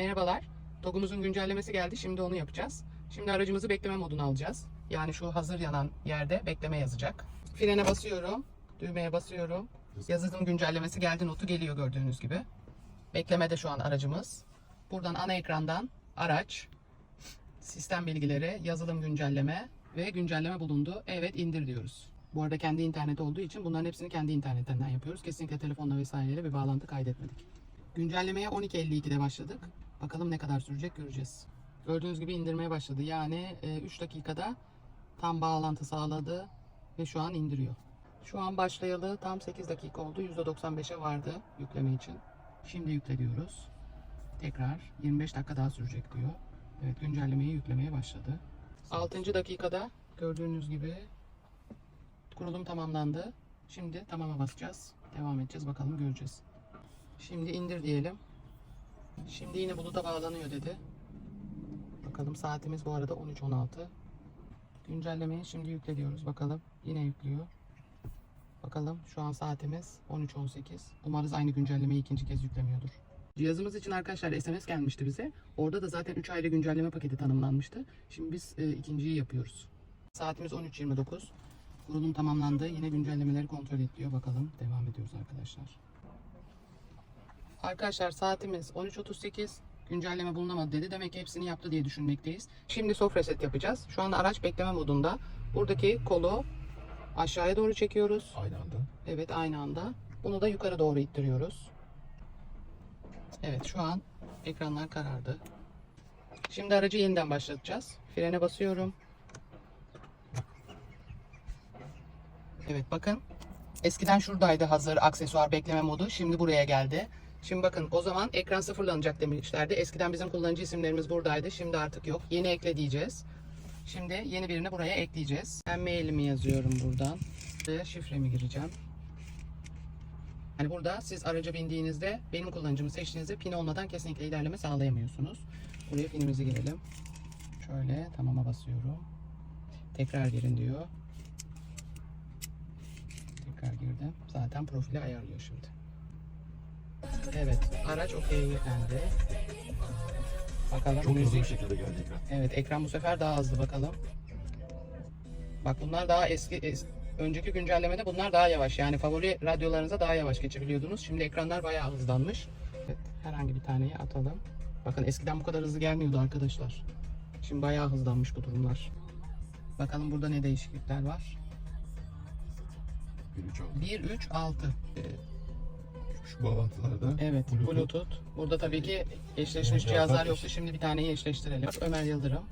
Merhabalar. TOG'umuzun güncellemesi geldi. Şimdi onu yapacağız. Şimdi aracımızı bekleme moduna alacağız. Yani şu hazır yanan yerde bekleme yazacak. Frene basıyorum. Düğmeye basıyorum. Yazılım güncellemesi geldi notu geliyor gördüğünüz gibi. Beklemede şu an aracımız. Buradan ana ekrandan araç, sistem bilgileri, yazılım güncelleme ve güncelleme bulundu. Evet indir diyoruz. Bu arada kendi internet olduğu için bunların hepsini kendi internetinden yapıyoruz. Kesinlikle telefonla vesaireyle bir bağlantı kaydetmedik. Güncellemeye 12.52'de başladık. Bakalım ne kadar sürecek göreceğiz. Gördüğünüz gibi indirmeye başladı. Yani 3 dakikada tam bağlantı sağladı ve şu an indiriyor. Şu an başlayalı tam 8 dakika oldu. %95'e vardı yükleme için. Şimdi yükle diyoruz. Tekrar 25 dakika daha sürecek diyor. Evet güncellemeyi yüklemeye başladı. 6. dakikada gördüğünüz gibi kurulum tamamlandı. Şimdi tamama basacağız. Devam edeceğiz bakalım göreceğiz. Şimdi indir diyelim. Şimdi yine buluta bağlanıyor dedi. Bakalım saatimiz bu arada 13.16. Güncellemeyi şimdi yükle diyoruz. Bakalım yine yüklüyor. Bakalım şu an saatimiz 13.18. Umarız aynı güncellemeyi ikinci kez yüklemiyordur. Cihazımız için arkadaşlar SMS gelmişti bize. Orada da zaten 3 ayrı güncelleme paketi tanımlanmıştı. Şimdi biz e, ikinciyi yapıyoruz. Saatimiz 13.29. Kurulum tamamlandı. Yine güncellemeleri kontrol et diyor. Bakalım devam ediyoruz arkadaşlar. Arkadaşlar saatimiz 13.38. Güncelleme bulunamadı dedi. Demek ki hepsini yaptı diye düşünmekteyiz. Şimdi soft reset yapacağız. Şu anda araç bekleme modunda. Buradaki kolu aşağıya doğru çekiyoruz. Aynı anda. Evet aynı anda. Bunu da yukarı doğru ittiriyoruz. Evet şu an ekranlar karardı. Şimdi aracı yeniden başlatacağız. Frene basıyorum. Evet bakın. Eskiden şuradaydı hazır aksesuar bekleme modu. Şimdi buraya geldi. Şimdi bakın o zaman ekran sıfırlanacak demişlerdi. Eskiden bizim kullanıcı isimlerimiz buradaydı. Şimdi artık yok. Yeni ekle diyeceğiz. Şimdi yeni birini buraya ekleyeceğiz. Ben mailimi yazıyorum buradan. Ve şifremi gireceğim. Yani burada siz araca bindiğinizde benim kullanıcımı seçtiğinizde pin olmadan kesinlikle ilerleme sağlayamıyorsunuz. Buraya pinimizi girelim. Şöyle tamama basıyorum. Tekrar girin diyor. Tekrar girdim. Zaten profili ayarlıyor şimdi. Evet, araç okey yüklendi. Bakalım. Çok hızlı bir şekilde geldi ekran. Evet ekran bu sefer daha hızlı bakalım. Bak bunlar daha eski es- önceki güncellemede bunlar daha yavaş. Yani favori radyolarınıza daha yavaş geçebiliyordunuz. Şimdi ekranlar bayağı hızlanmış. Evet herhangi bir taneyi atalım. Bakın eskiden bu kadar hızlı gelmiyordu arkadaşlar. Şimdi bayağı hızlanmış bu durumlar. Bakalım burada ne değişiklikler var. 1 3 oldu. 1 3 6. Şu bağlantılarda Evet Bluetooth. Bluetooth. Burada tabii ki eşleşmiş Cihazlar cihazlar yoktu. Şimdi bir taneyi eşleştirelim. Ömer Yıldırım.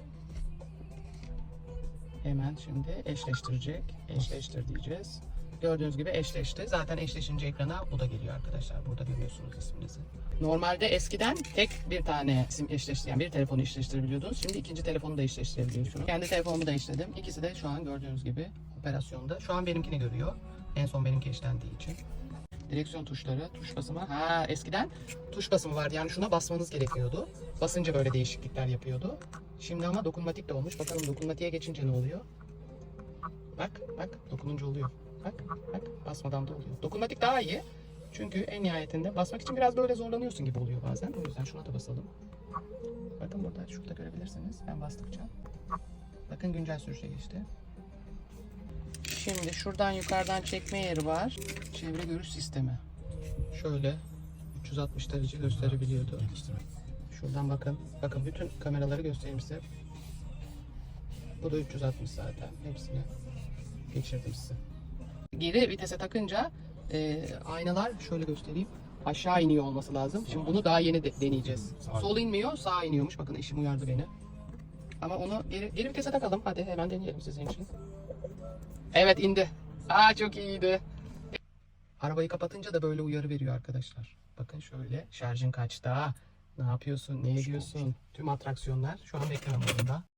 Hemen şimdi eşleştirecek. Eşleştir diyeceğiz. Gördüğünüz gibi eşleşti. Zaten eşleşince ekrana bu da geliyor arkadaşlar. Burada görüyorsunuz isminizi. Normalde eskiden tek bir tane sim eşleştiren bir telefonu eşleştirebiliyordunuz. Şimdi ikinci telefonu da eşleştirebiliyorsunuz. Kendi telefonumu da eşledim. İkisi de şu an gördüğünüz gibi operasyonda. Şu an benimkini görüyor. En son benimki eşlendiği için. Direksiyon tuşları, tuş basımı. Ha eskiden tuş basımı vardı. Yani şuna basmanız gerekiyordu. Basınca böyle değişiklikler yapıyordu. Şimdi ama dokunmatik de olmuş. Bakalım dokunmatiğe geçince ne oluyor? Bak, bak dokununca oluyor. Bak, bak basmadan da oluyor. Dokunmatik daha iyi. Çünkü en nihayetinde basmak için biraz böyle zorlanıyorsun gibi oluyor bazen. O yüzden şuna da basalım. Bakın burada şurada görebilirsiniz. Ben bastıkça. Bakın güncel sürüşe geçti. Şimdi şuradan yukarıdan çekme yeri var. Çevre görüş sistemi. Şöyle 360 derece gösterebiliyordu. Şuradan bakın. Bakın bütün kameraları göstereyim size. Bu da 360 zaten. Hepsini geçirdim size. Geri vitese takınca e, aynalar şöyle göstereyim. Aşağı iniyor olması lazım. Şimdi bunu daha yeni de- deneyeceğiz. Sol inmiyor, sağ iniyormuş. Bakın eşim uyardı beni. Ama onu geri, geri vitese takalım. Hadi hemen deneyelim sizin için. Evet indi. Aa çok iyiydi. Arabayı kapatınca da böyle uyarı veriyor arkadaşlar. Bakın şöyle şarjın kaçta? Ne yapıyorsun? Ne ediyorsun? Tüm atraksiyonlar şu an bekleme modunda.